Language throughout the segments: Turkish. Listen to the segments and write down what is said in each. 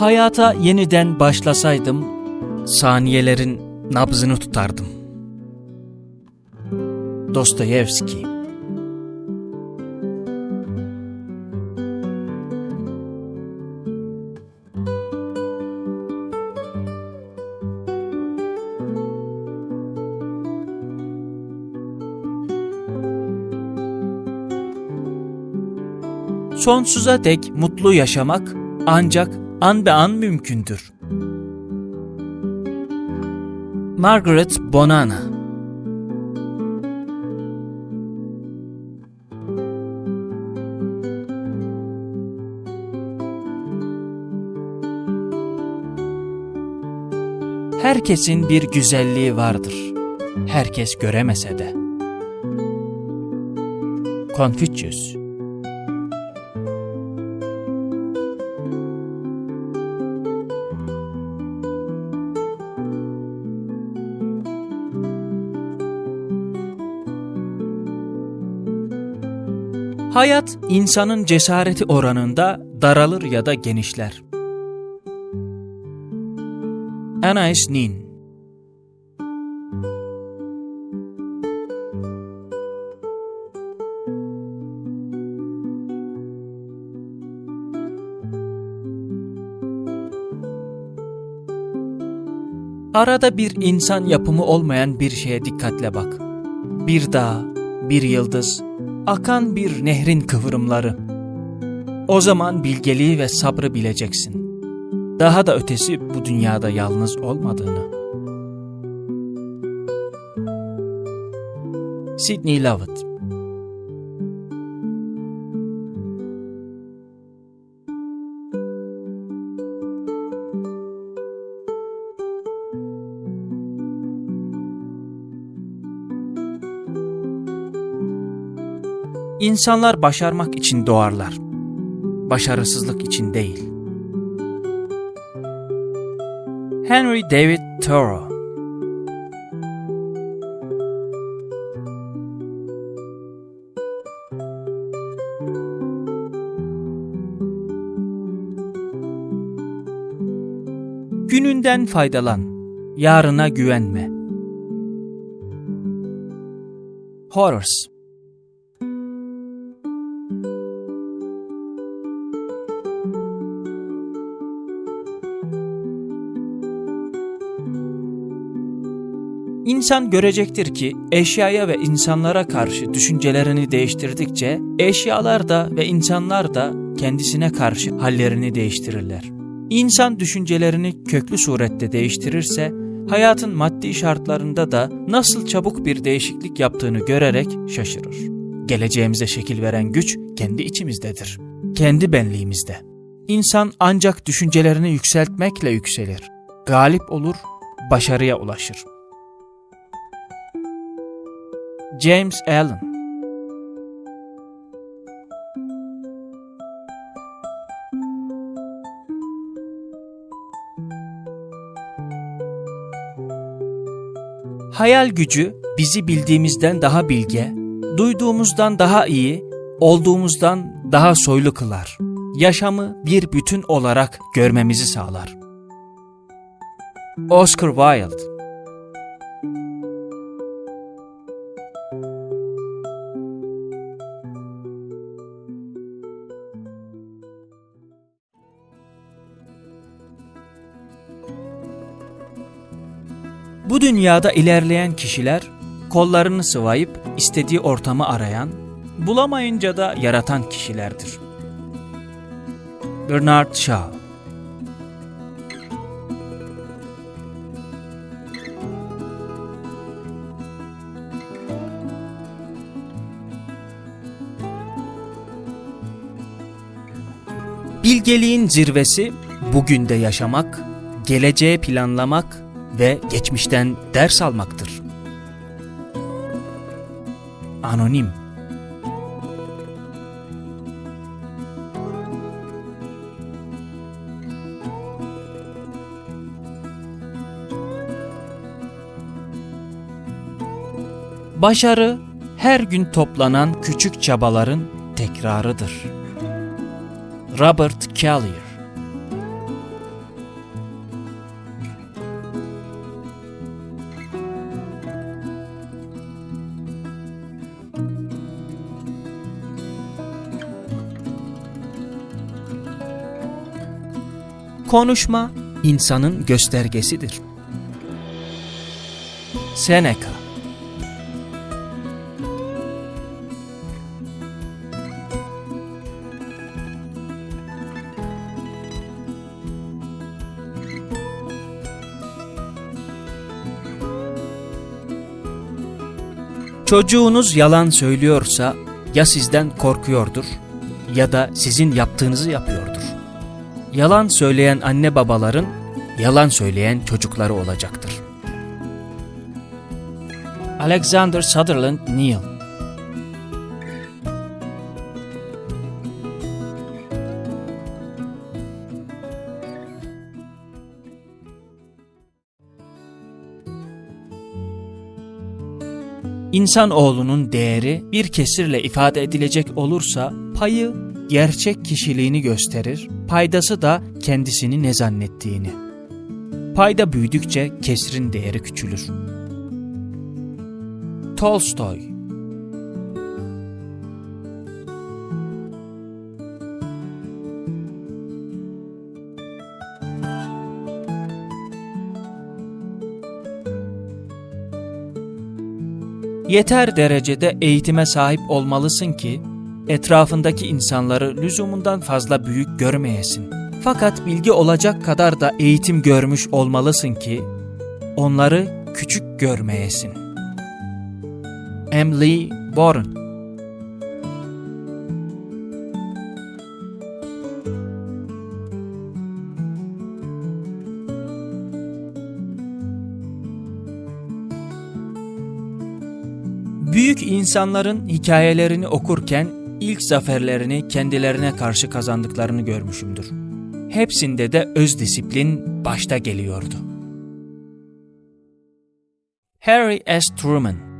Hayata yeniden başlasaydım, saniyelerin nabzını tutardım. Dostoyevski Sonsuza dek mutlu yaşamak ancak an be an mümkündür. Margaret Bonana Herkesin bir güzelliği vardır. Herkes göremese de. Confucius Hayat insanın cesareti oranında daralır ya da genişler. Anais Nin Arada bir insan yapımı olmayan bir şeye dikkatle bak. Bir dağ, bir yıldız, akan bir nehrin kıvrımları. O zaman bilgeliği ve sabrı bileceksin. Daha da ötesi bu dünyada yalnız olmadığını. Sidney Lovett İnsanlar başarmak için doğarlar. Başarısızlık için değil. Henry David Thoreau Gününden faydalan, yarına güvenme. Horace İnsan görecektir ki eşyaya ve insanlara karşı düşüncelerini değiştirdikçe eşyalar da ve insanlar da kendisine karşı hallerini değiştirirler. İnsan düşüncelerini köklü surette değiştirirse hayatın maddi şartlarında da nasıl çabuk bir değişiklik yaptığını görerek şaşırır. Geleceğimize şekil veren güç kendi içimizdedir. Kendi benliğimizde. İnsan ancak düşüncelerini yükseltmekle yükselir. Galip olur, başarıya ulaşır. James Allen Hayal gücü bizi bildiğimizden daha bilge, duyduğumuzdan daha iyi, olduğumuzdan daha soylu kılar. Yaşamı bir bütün olarak görmemizi sağlar. Oscar Wilde Bu dünyada ilerleyen kişiler kollarını sıvayıp istediği ortamı arayan, bulamayınca da yaratan kişilerdir. Bernard Shaw Bilgeliğin zirvesi bugün de yaşamak, geleceğe planlamak ve geçmişten ders almaktır. Anonim Başarı her gün toplanan küçük çabaların tekrarıdır. Robert Collier Konuşma insanın göstergesidir. Seneca Çocuğunuz yalan söylüyorsa ya sizden korkuyordur ya da sizin yaptığınızı yapıyordur. Yalan söyleyen anne babaların yalan söyleyen çocukları olacaktır. Alexander Sutherland Neal İnsanoğlunun değeri bir kesirle ifade edilecek olursa payı gerçek kişiliğini gösterir, paydası da kendisini ne zannettiğini. Payda büyüdükçe kesrin değeri küçülür. Tolstoy Yeter derecede eğitime sahip olmalısın ki etrafındaki insanları lüzumundan fazla büyük görmeyesin. Fakat bilgi olacak kadar da eğitim görmüş olmalısın ki onları küçük görmeyesin. Emily Bourne Büyük insanların hikayelerini okurken ilk zaferlerini kendilerine karşı kazandıklarını görmüşümdür. Hepsinde de öz disiplin başta geliyordu. Harry S. Truman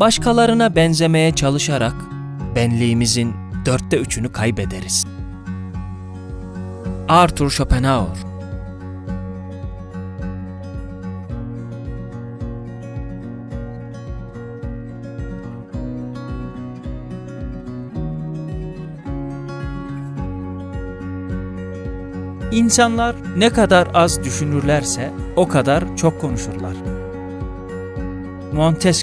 Başkalarına benzemeye çalışarak benliğimizin dörtte üçünü kaybederiz. Arthur Schopenhauer İnsanlar ne kadar az düşünürlerse o kadar çok konuşurlar. Montesquieu